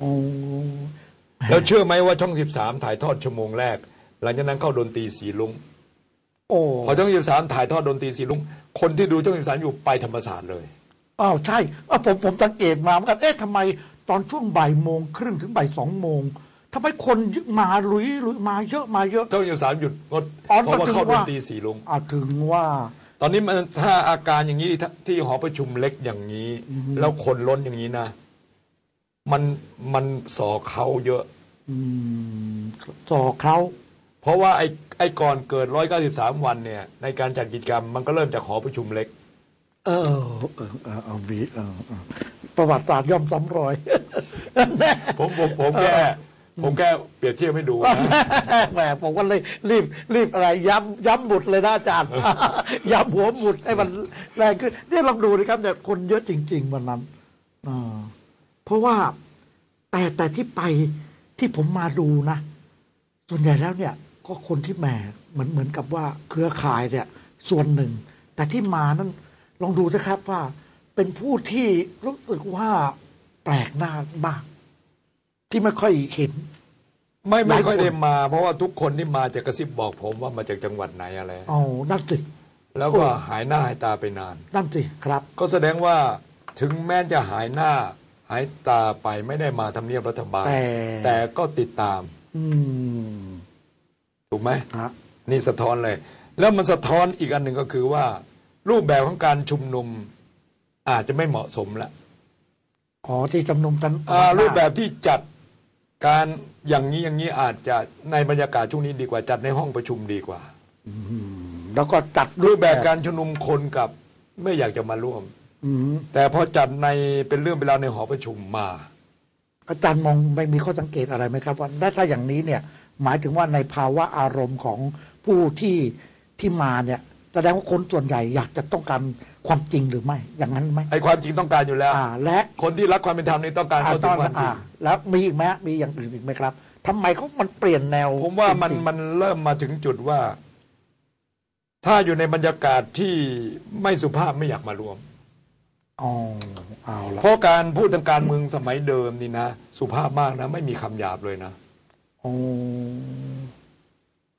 โอ้แล้วเชื่อไหมว่าช่อง 13 ถ่ายทอดชั่วโมงแรก หลังจากนั้นเข้าดนตรีสีลุงโอ้พอช่อง 13 ถ่ายทอดดนตรีสีลุงคนที่ดูช่อง 13 อยู่ไปธรรมศาสตร์เลย อ้าวใช่อะผมผมสังเกตมาเหมือนกันเอ๊ะทำไมตอนช่วงบ่ายโมงครึ่งถึงบ่ายสองโมงทำไมคนมาลุยลุยมาเยอะมาเยอะช่อง 13 หยุดงดอ๋อเพราะว่าก็ถึงเข้าดนว่าตรีสีลุงอะถึงว่า ตอนนี้มันถ้าอาการอย่างนี้ที่ที่หอประชุมเล็กอย่างนี้ แล้วคนล้นอย่างนี้นะ มันมันสอเขาเยอะ อืมต่อเขาเพราะว่าไอ้ไอ้ก่อนเกิด 193 วันเนี่ย ในการจัดกิจกรรมมันก็เริ่มจากหอประชุมเล็ก เออเออเออเอาวีเออเออประวัติศาสตร์ย่อมซ้ำรอย ผมผมผมแค่ผมแค่เปรียบเทียบให้ดูนะแหมผมก็เลยรีบรีบอะไรย้ำย้ำหมุดเลยนะอาจารย์ ย้ำหัวหมุดให้มันแรงขึ้นเนี่ยลองดูนะครับเนี่ยคนเยอะจริง ๆ วันนั้นอ่า เพราะว่าแต่แต่ที่ไปที่ผมมาดูนะ ส่วนใหญ่แล้วเนี่ย ก็คนที่แหมเหมือนเหมือนกับว่าเครือข่ายเนี่ย ส่วนหนึ่ง แต่ที่มานั้นลองดูนะครับว่าเป็นผู้ที่รู้สึกว่าแปลกหน้ามาก ที่ไม่ค่อยเห็น ไม่หไม่ลายคนค่อยได้มา เพราะว่าทุกคนที่มาจะกระซิบบอกผมว่ามาจากจังหวัดไหนอะไรอ๋อนั่นสิแล้วก็หายหน้าหายตาไปนานนั่นสิครับ ก็แสดงว่าถึงแม้จะหายหน้า หายตาไปไม่ได้มาทำเนียบรัฐบาล แต่ แต่ก็ติดตาม อืมถูกไหม ฮะนี่สะท้อนเลย แล้วมันสะท้อนอีกอันหนึ่งก็คือว่า รูปแบบของการชุมนุมอาจจะไม่เหมาะสมละอ๋อที่จำนงกันอ่ารูปแบบที่จัดการอย่างนี้อย่างนี้อาจจะในบรรยากาศช่วงนี้ดีกว่าจัดในห้องประชุมดีกว่า แล้วก็จัดรูปแบบการชุมนุมคนกับไม่อยากจะมาร่วมอืม แต่พอจัดในเป็นเรื่องเป็นราวในหอประชุมมา อาจารย์มองไม่มีข้อสังเกตอะไรไหมครับว่าถ้าอย่างนี้เนี่ย หมายถึงว่าในภาวะอารมณ์ของผู้ที่ที่มาเนี่ยแสดงว่าคนส่วนใหญ่อยากจะต้องการความจริงหรือไม่ อย่างนั้นไหมไอ้ความจริงต้องการอยู่แล้วอ่าและคนที่รักความเป็นธรรมนี่ต้องการเข้าถึตองนความจริอ่างแล้วมีอีกไหมมีอย่างอื่นอีกไหมครับทำไมเขามันเปลี่ยนแนว ผมว่ามันจริงๆมันเริ่มมาถึงจุดว่า ถ้าอยู่ในบรรยากาศที่ไม่สุภาพไม่อยากมารวม อ๋อเอาละเพราะการพูดทางการเมืองสมัยเดิมนี่นะ สุภาพมากนะ ไม่มีคำหยาบเลยนะอ๋อ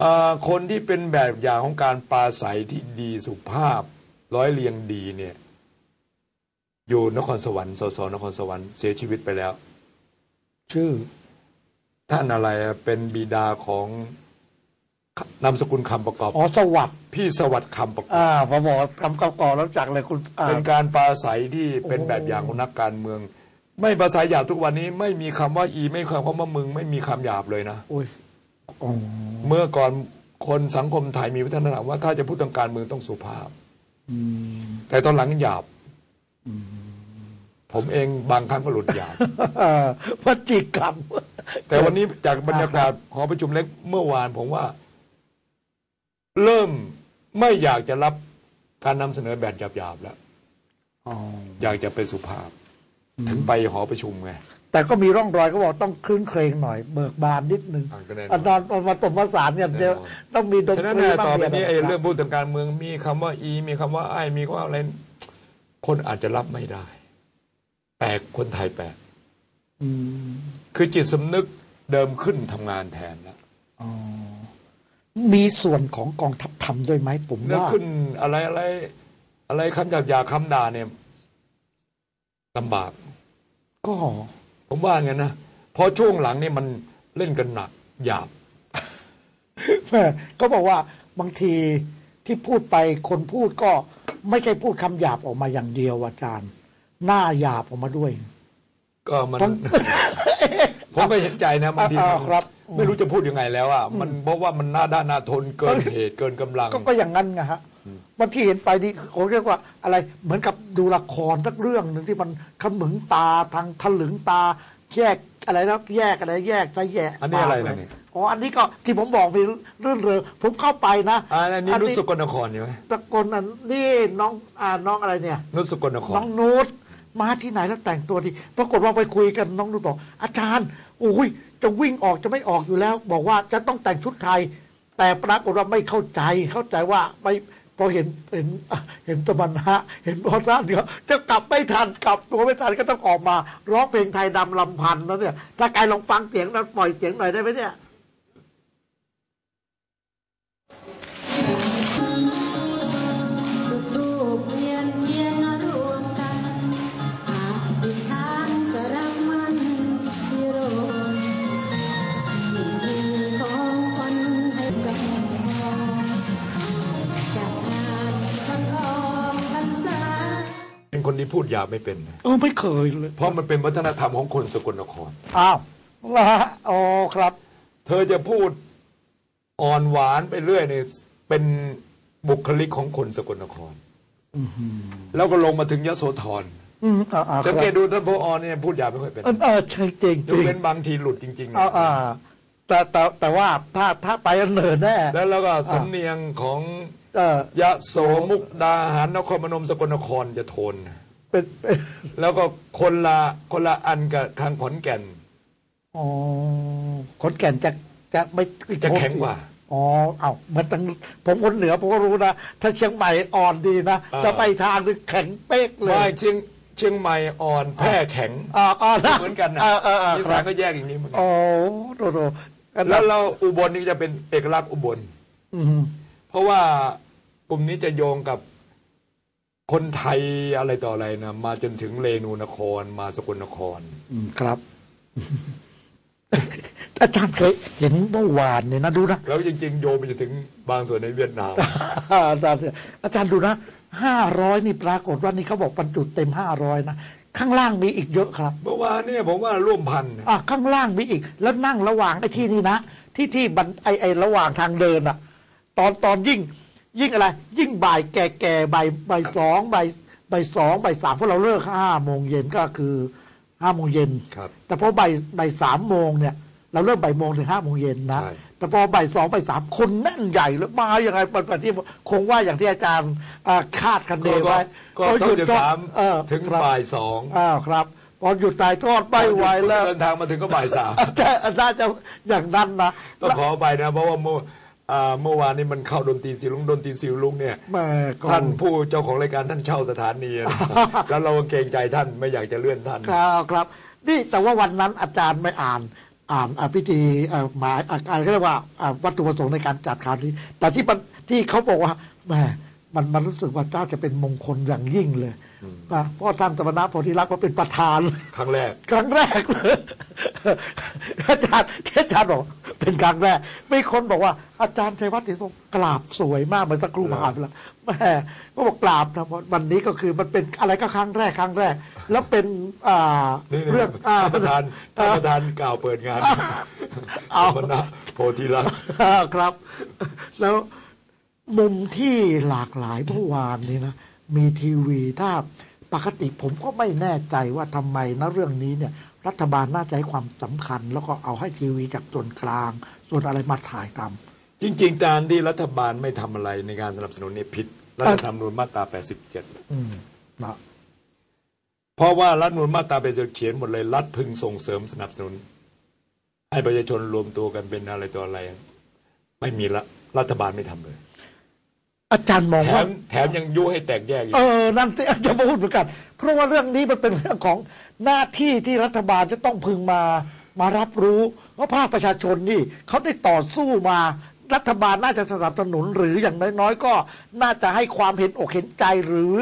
อ่าคนที่เป็นแบบอย่างของการปราศัยที่ดีสุภาพ ร้อยเรียงดีเนี่ย อยู่นครสวรรค์สสนครสวรรค์เสียชีวิตไปแล้ว ชื่อ ท่านอะไรอะเป็นบิดาของ นามสกุลคำประกอบ อ๋อสวัสดิ์พี่สวัสดิ์คำประกอบ อ่าพอบอกคำก่อนแล้วจากเลยคุณอ่า เป็นการปราศัยที่เป็นโอ้ แบบอย่างของนักการเมือง ไม่ปราศัยหยาบทุกวันนี้ไม่มีคำว่าอีไม่มีคำว่ามึง ไม่มีคำหยาบเลยนะโอ้ยอ๋อเมื่อก่อนคนสังคมไทยมีวัฒนธรรมว่าถ้าจะพูดทางการเมืองต้องสุภาพ อืม แต่ตอนหลังหยาบ ผมเองบางครั้งก็หลุดหยาบเอ่อพระจิกรรม แต่วันนี้จากบรรยากาศหอประชุมเล็กเมื่อวานผมว่า เริ่มไม่อยากจะรับการนำเสนอแบบหยาบๆแล้ว อ๋อ อยากจะเป็นสุภาพ ถึงไปหอประชุมไง แต่ก็มีร่องรอยก็บอกต้องคลื่นเครงหน่อย เบิกบานนิดนึงอ่าก็แน่นอนอันนั้นมาตบมาสานกันเดียวแน่นอนต้องมีดนฉะตนั้นรีเนี่ยบ้างต่อไปมีะนี้ไรไอ้บ้างเรื่องพูดทางการเมืองมีคำว่าอีมีคำว่าไอ้มีคำว่าอะไร คนอาจจะรับไม่ได้ แปลกคนไทยแปลกอืมคือจิตสำนึกเดิมขึ้นทำงานแทนแล้ว อ๋อ มีส่วนของกองทัพทำด้วยไหมผมแล้วว่า ขึ้นอะไรอะไรอะไรคำหยาบหยาคำด่าเนี่ยลำบาก ก็ผมว่าไงนะเพราะช่วงหลังนี่มันเล่นกันหนักหยาบ แม่ก็บอกว่าบางทีที่พูดไปคนพูดก็ไม่ใช่พูดคำหยาบออกมาอย่างเดียวอาจารย์ หน้าหยาบออกมาด้วย ก็มันต้องผมก็เห็นใจนะบางทีอ่ามันครับ ไม่รู้จะพูดยังไงแล้วอะมันเพราะว่ามันหน้าด้านหน้าทนเกินเหตุเกินกำลัง ก็ก็อย่างนั้นไงฮะบางทีเห็นไปนี่เขาเรียกว่าอะไรเหมือนกับดูละครสักเรื่องหนึ่งที่มันขมึงตาทางถลึงตาแยกอะไรนะแยกอะไรแยกใจแยกอันนี้อะไรปากนะนี่อ๋ออันนี้ก็ที่ผมบอกมีเรื่องเรือผมเข้าไปนะอ่าอันนี้นุชสกลนครใช่ไหมตะโกนอันนี่น้องอ่าน้องอะไรเนี่ย นุชสกลนครน้องนูตมาที่ไหนแล้วแต่งตัวดีปรากฏว่าไปคุยกันน้องนูตบอกอาจารย์โอ้ย จะวิ่งออกจะไม่ออกอยู่แล้ว บอกว่าจะต้องแต่งชุดไทย แต่ปรากฏว่าไม่เข้าใจ เข้าใจว่าไม่พอเห็นเห็นเห็นตะบันฮะ เห็นพอท่านเขาจะกลับไม่ทันกลับตัวไม่ทันก็ต้องออกมา ร้องเพลงไทยดำลำพันธ์นะเนี่ย ถ้าใครลองฟังเสียงนั้นปล่อยเสียงหน่อยได้ไหมเนี่ย นคนที่พูดหยาบไม่เป็นนะเออไม่เคยเลยเพราะมันเป็นวัฒนธรรมของคนสกลนคร อ้าวละฮะอ๋อครับ เธอจะพูดอ่อนหวานไปเรื่อยเนี่ยเป็นบุคลิกของคนสกลนคร แล้วก็ลงมาถึงยโสธรอืมอ่าอ่าคสัรังบเกตดูท่านพออเนี่ยพูดหยาบไม่ค่อยเป็นเออเออใช่จริงยจริกงเว้นบางทีหลุดจริงๆอ่าอ่าแต่แต่แต่ว่าถ้าถ้าไปอันเหนินแน่แล้วแล้วก็สำเนียงของเออยะโสมุกดาหารนครพนมสกลนครจะโทน เป็นเป็นแล้วก็คนละคนละอันกับทางขอนแก่น อ๋อขอนแก่นจะจะไม่จะแข็งกว่า อ๋อ เอาเหมันตั้งผมคนเหนือผมก็รู้นะ ถ้าเชียงใหม่อ่อนดีนะอ่าจะไปทางนึงแข็งเป๊กเลไม่ยเชียงเชียงใหม่อ่อนแพร่แข็งอ่าอ่านะเหมือนกันนะเออเออเอออีคสารันบก็แยกอย่างนี้เหมือนกัโอ้นโถโถอันแล้นั้วนเราอุบลนี่จะเป็นเอกลักษณ์อุบลอืมเพราะว่ากลุ่มนี้จะโยงกับ คนไทยอะไรต่ออะไรนะมาจนถึงเรนูนครมาสกลนคร อืมครับ อาจารย์เคยเห็นเมื่อวานเนี่ยนะดูนะแล้วจริงๆ โยงไปจนถึงบางส่วนในเวียดนาม อาจารย์อาจารย์ดูนะห้าร้อยนี่ปรากฏว่านี่เขาบอกบรรจุเต็มห้าร้อยนะข้างล่างมีอีกเยอะครับเมื่อวานเนี่ยผมว่าร่วมพันอะข้างล่างมีอีก แล้วนั่งระหว่างไอ้ที่นี่นะที่ที่บันไอไอระหว่างทางเดินอะตอนตอนยิ่ง ยิ่งอะไร ยิ่งบ่ายแก่แก่บ่ายบ่ายสองบ่ายบ่ายสองบ่ายสามเพราะเราเลิกห้าโมงเย็นก็คือห้าโมงเย็นครับ แต่พอบ่ายบ่ายสามโมงเนี่ย เราเริ่มบ่ายโมงถึงห้าโมงเย็นนะ ใช่ แต่พอบ่ายสองบ่ายสามคนแน่นใหญ่แล้วมาอย่างไงปฏิที่คงว่าอย่างที่อาจารย์อ่าคาดคะเนไว้ก็ก็ต้องจะสามเออถึงครับบ่ายสองอ้าวครับพอหยุดตายทอดไม่ไหวแล้วเดินทางมาถึงก็บ่ายสามใช่น่าจะอย่างนั้นนะ ต้องขอไปนะ เพราะว่าเมื่ออ่า เมื่อวานนี้มันเข้าดนตรีสิลุงดนตรีสิลุงเนี่ยแม่ก็ท่านผู้เจ้าของรายการท่านเช่าสถานีนะ แล้วเราเกรงใจท่านไม่อยากจะเลื่อนท่าน ครับครับ นี่แต่ว่าวันนั้นอาจารย์ไม่อ่าน อ่านอ่าพิธีอ่าหมายอ่าการเรียกว่าอ่าวัตถุประสงค์ในการจัดคราวนี้ แต่ที่มันที่เขาบอกว่าแหมมันมันรู้สึกว่าเจ้าจะเป็นมงคลอย่างยิ่งเลย นะเพราะท่านสมณะโพธิลักษณ์ก็เป็นประธาน ครั้งแรก ครั้งแรกเลยอาจารย์ที่อาจารย์บอกเป็นครั้งแรกมีคนบอกว่าอาจารย์ชัยวัฒน์ศรีทรงกราบสวยมากเหมือนสักครู่มาอ่านไปแล้วแม่ก็บอกกราบนะวันนี้ก็คือมันเป็นอะไรก็ครั้งแรกครั้งแรก แล้วเป็นอ่านี่เรื่องอ่าท่านประธานท่านประธานกล่าวเปิดงานเอาสมณะโพธิลักษณ์ครับ แล้วมุมที่หลากหลายเมื่อวานนี้นะ มีทีวีถ้าปกติผมก็ไม่แน่ใจว่าทำไมนะเรื่องนี้เนี่ยรัฐบาลน่าจะให้ความสำคัญ แล้วก็เอาให้ทีวีจากส่วนกลาง ส่วนอะไรมาถ่ายทจริง ๆ การที่รัฐบาลไม่ทำอะไรในการสนับสนุนเนี่ยผิดรัฐธรรมนูญมาตรา 87ำอืมนะเพราะว่ารัฐธรรมนูญมาตรา87เขียนหมดเลยรัฐพึงส่งเสริมสนับสนุน ให้ประชาชนรวมตัวกันเป็นอะไรตัวอะไร ไม่มีละรัฐบาลไม่ทำเลย อาจารย์มองแถว่า มแถมยังยุให้แตกแยกอีก เออ นั่นที่อาจจะพูดเหมือนกัน เพราะว่าเรื่องนี้มันเป็นเรื่องของหน้าที่ที่รัฐบาลจะต้องพึงมา มารับรู้เพราะภาคประชาชนนี่เขาได้ต่อสู้มา รัฐบาลน่าจะสนับสนุนหรืออย่างน้อยๆ ก็น่าจะให้ความเห็นอกเห็นใจหรือ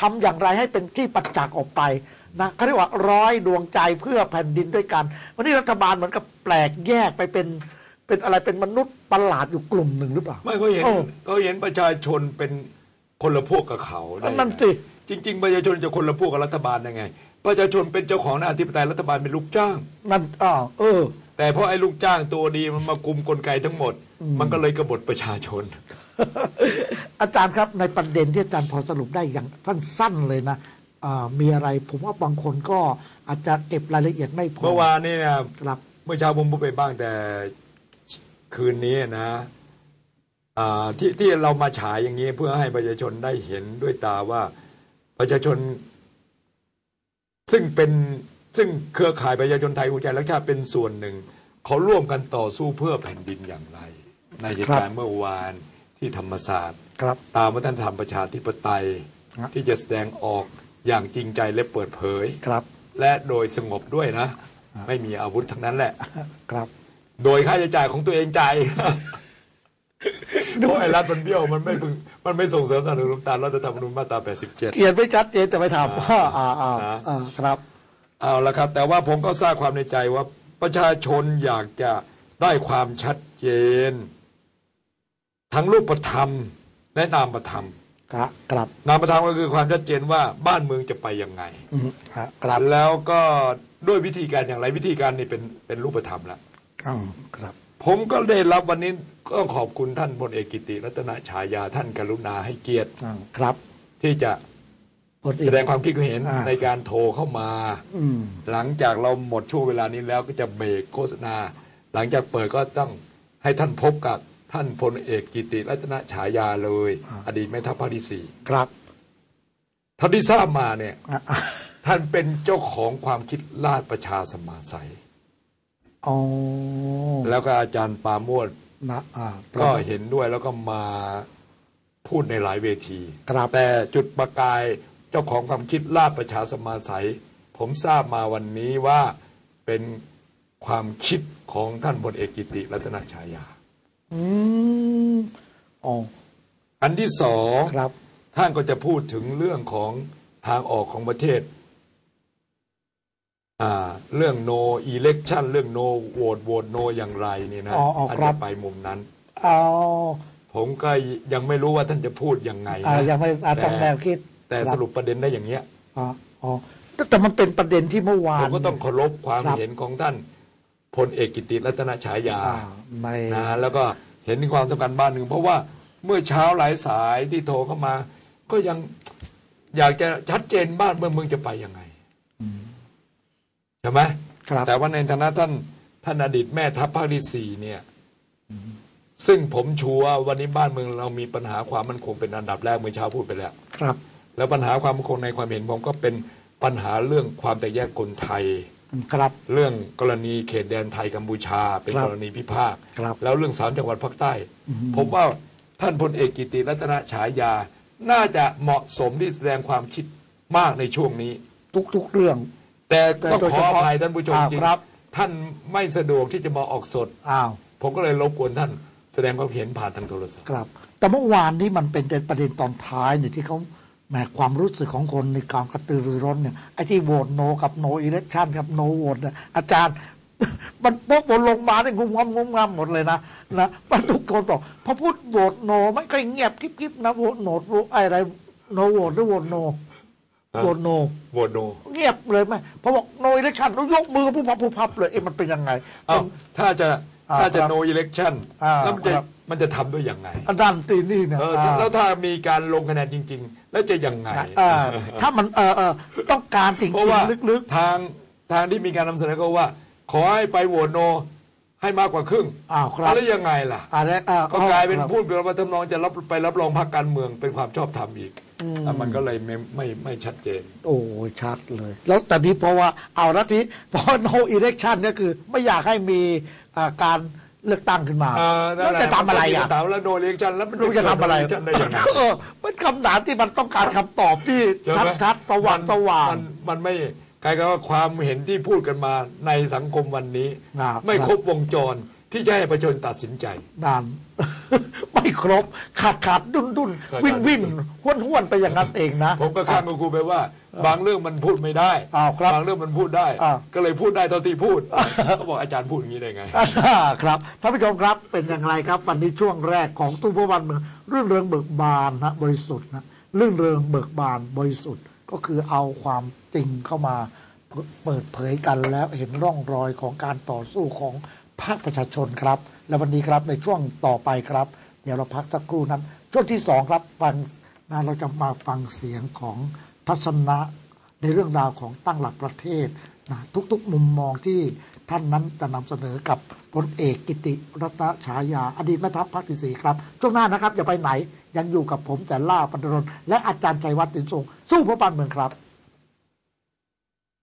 ทำอย่างไรให้เป็นที่ประจักษ์ออกไปนะเขาเรียกว่าร้อยดวงใจเพื่อแผ่นดินด้วยกัน วันนี้รัฐบาลเหมือนกับแปลกแยกไปเป็น เป็นอะไรเป็นมนุษย์ประหลาดอยู่กลุ่มหนึ่งหรือเปล่า ไม่เขาเห็นโอ้เขาเห็นประชาชนเป็นคนละพวกกับเขาได้นั่นสิ จริง ๆ ประชาชนจะคนละพวกกับรัฐบาลยังไง ประชาชนเป็นเจ้าของหน้าที่ปไตยรัฐบาลเป็นลูกจ้าง นั่นอ้าวเออ แต่เพราะไอ้ลูกจ้างตัวดีมันมากุมกลไกทั้งหมด มันก็เลยกบฏประชาชน อาจารย์ครับในประเด็นที่อาจารย์พอสรุปได้อย่างสั้น ๆ เลยนะอ่ามีอะไรผมว่าบางคนก็อาจจะเก็บรายละเอียดไม่พอเมื่อวานนี้เนี่ยครับ เมื่อเช้าผมพูดไปบ้างแต่ คืนนี้นะอ่าที่ที่เรามาฉายอย่างนี้เพื่อให้ประชาชนได้เห็นด้วยตาว่าประชาชน ซึ่งเป็นซึ่งเครือข่ายประชาชนไทยหัวใจรักชาติเป็นส่วนหนึ่ง เขาร่วมกันต่อสู้เพื่อแผ่นดินอย่างไร ในเหตุการณ์เมื่อวานที่ธรรมศาสตร์ครับตามวัฒนธรรมประชาธิปไตยครับที่จะแสดงออกอย่างจริงใจและเปิดเผยครับ และโดยสงบด้วยนะ ไม่มีอาวุธทั้งนั้นแหละครับ โดยค่าใช้จ่ายของตัวเองจ่ายเพราะไอ้รัฐมันเบี้ยวมันไม่พึงมันไม่ส่งเสริมสนับสนุนตามรัฐธรรมนูญมาตรา 87 เขียนไม่ชัดเจนแต่ไม่ทำอ่าอ่าอ่านะอ่าครับ เอาละครับ แต่ว่าผมก็ทราบความในใจว่าประชาชนอยากจะได้ความชัดเจน ทั้งรูปธรรมและนามธรรมครับครับนามธรรมก็คือความชัดเจนว่าบ้านเมืองจะไปยังไงอืมอ่าครับแล้วก็ด้วยวิธีการอย่างไรวิธีการนี่เป็นเป็นรูปธรรมแล้ว อืมครับ ผมก็ได้รับวันนี้ก็ขอบคุณท่านพลเอกกิติรัตนฉายาท่านกรุณาให้เกียรติอ่าครับที่จะกดอีแสกดงความคิดเห็นอ่า ในการโทรเข้ามา อืม หลังจากเราหมดช่วงเวลานี้แล้วก็จะเบรกโฆษณา หลังจากเปิดก็ต้องให้ท่านพบกับท่านพลเอกกิติรัตนฉายาเลยอดีตแม่ทัพภาคที่สี่ครับเท่าที่ทราบมาเนี่ย อ่าอ่าท่านเป็นเจ้าของความคิดลาดประชาสมาสัย อ๋อแล้วก็อาจารย์ปราโมดนะอ่าก็เห็นด้วยแล้วก็มาพูดในหลายเวทีครับแต่จุดประกายเจ้าของความคิดลาดประชาสมาสัย ผมทราบมาวันนี้ว่าเป็นความคิดของท่านพลเอกกิติรัตนฉายา อืมอ๋ออันที่สองครับ ท่านก็จะพูดถึงเรื่องของทางออกของประเทศอ่า เรื่อง no election เรื่อง no vote vote no อย่างไรเนี่ยนะอ๋ออ๋อท่านครัจะบ ไปมุมนั้นอ๋อผมก็ยังไม่รู้ว่าท่านจะพูดยังไงอ่านะ ยังไม่อ่าต้องแนวคิดแต่คสบรุปประเด็นได้อย่างเนี้ย อ๋ออ๋อแต่แต่มันเป็นประเด็นที่เมื่อวาผนมก็ต้องเคารพความครับ เห็นของท่านพลเอกกิติรัตนฉายาอ่าไม่ นะแล้วก็เห็นถึงความสำคัญบ้านหนึ่ง เพราะว่าเมื่อเช้าหลายสายที่โทรเข้ามา ก็ยังอยากจะชัดเจนบ้านเมืองเมืองจะไปยังไง ใช่ไหมครับ แต่ว่าในฐานะท่านท่านอดีตแม่ทัพภาคที่สี่เนี่ย ซึ่งผมชัวร์วันนี้บ้านเมืองเรามีปัญหาความมั่นคงเป็นอันดับแรกเมื่อเช้าพูดไปแล้ว ครับ แล้วปัญหาความมั่นคงในความเห็นผมก็เป็นปัญหาเรื่องความแตกแยกคนไทย ครับ เรื่องกรณีเขตแดนไทยกัมพูชา เป็นครับกรณีพิพาทครับแล้วเรื่องสามจังหวัดภาคใต้ ผมว่าท่านพลเอกกิติรัตนฉายา น่าจะเหมาะสมที่แสดงความคิดมากในช่วงนี้ ทุกๆเรื่อง แต่แต่ต้องโดยขเฉออพาะภัยท่านผู้ชมอ้าวจริงครับ ท่านไม่สะดวกที่จะมาออกสด อ้าว ผมก็เลยรบกวนท่านแสดงความเห็นผ่านทางโทรศัพท์ ครับ แต่เมื่อวานนี้มันเป็นประเด็นตอนท้ายเนี่ยที่เขาแหมความรู้สึกของคนในการกระตือรือร้นเนี่ยไอ้ที่โหวตโนกับโนอิเล็กชันกับโนโหวตเนี่ยอาจารย์ มันพกบนลงมาเนี่ยงุมงำงุมงำหมดเลยนะนะมันทุกคนบอกพอพูดโหวตโนไม่ค่อยเงียบกิ๊บๆนะโหวตโนโหวตอะไรโนโหวตหรือโหวตโน โหวตโนโหวตโนเงียบเลยไหมพอบอกโนอิเล็กชันแล้วยกมือผู้พับผู้พับเลยเอ๊ะมันเป็นยังไงเอ้าถ้าจะอ่าถ้าจะครับ no election อ่าแล้วมันจะครับมันจะทำด้วยยังไงอันดันตีนี่เนี่ยเอออ่าแล้วถ้ามีการลงคะแนนจริง ๆ แล้วจะยังไงเออถ้ามันเออเออต้องการจริงเพราะว่าๆลึกทางทางที่มีการนำเสนอก็ว่า ขอให้ไปโหวตโนให้มากกว่าครึ่งอ้าวครับแล้วยังไงล่ะๆอะไรอ่ก็กลายเป็นครับพูดแบบว่าทำนองจะรับไปรับรองพรรคการเมืองเป็นความชอบธรรมอีก แล้วมันก็เลยไม่ไม่ไม่ชัดเจน โอ้ยชัดเลย แล้วแต่นี้เพราะว่าเอาละทีเพราะ no election เนี่ยคือ ไม่อยากให้มีอ่าการเลือกตั้งขึ้นมาอ่านั่แล้วนหละจะทำอะไรอะถามแล้วโนเลียงชันแล้วมันรู้จะทำอะไรเกิด no election ได้ยังไงเออเป็นคำถามที่มันต้องการคำตอบที่ใช่ไหมชัดๆสว่างสว่างมันมันไม่กลายกับว่าความเห็นที่พูดกันมาในสังคมวันนี้ครับไม่ครบวงจรที่จะให้ประชาชนตัดสินใจนาน ไม่ครบขาดขาดดุนดุนขาดวินขาดวินห้วนห้วนไปอย่างนั้นเองนะ ผมก็ข้ามกับครูไปว่า บางเรื่องมันพูดไม่ได้อ้าวครับบางเรื่องมันพูดได้อ้าวก็เลยพูดได้เท่าที่พูดเขาบอกอาจารย์พูดอย่างนี้ได้ไงอ่าครับท่านผู้ชมครับเป็นอย่างไรครับ วันนี้ช่วงแรกของตู้พวันเมืองเรื่องเริงเบิกบานนะบริสุทธิ์นะเรื่องเริงเบิกบานบริสุทธิ์ก็คือเอาความจริงเข้ามาเปิดเผยกันแล้วเห็นร่องรอยของการต่อสู้ของ ภาคประชาชนครับ และวันนี้ครับในช่วงต่อไปครับ เดี๋ยวเราพักสักครู่นั้น ช่วงที่สองครับฟังนะเราจะมาฟังเสียงของทัศนะในเรื่องราวของตั้งหลักประเทศนะทุกๆ มุมมองที่ท่านนั้นจะนำเสนอกับพลเอกกิติรัตนฉายา อดีตแม่ทัพภาคที่สี่ครับ ช่วงหน้านะครับ อย่าไปไหนยังอยู่กับผมแต่ล่าปันรนและอาจารย์ชัยวัฒน์ตินทรงสู้เพื่อบ้านเมืองครับ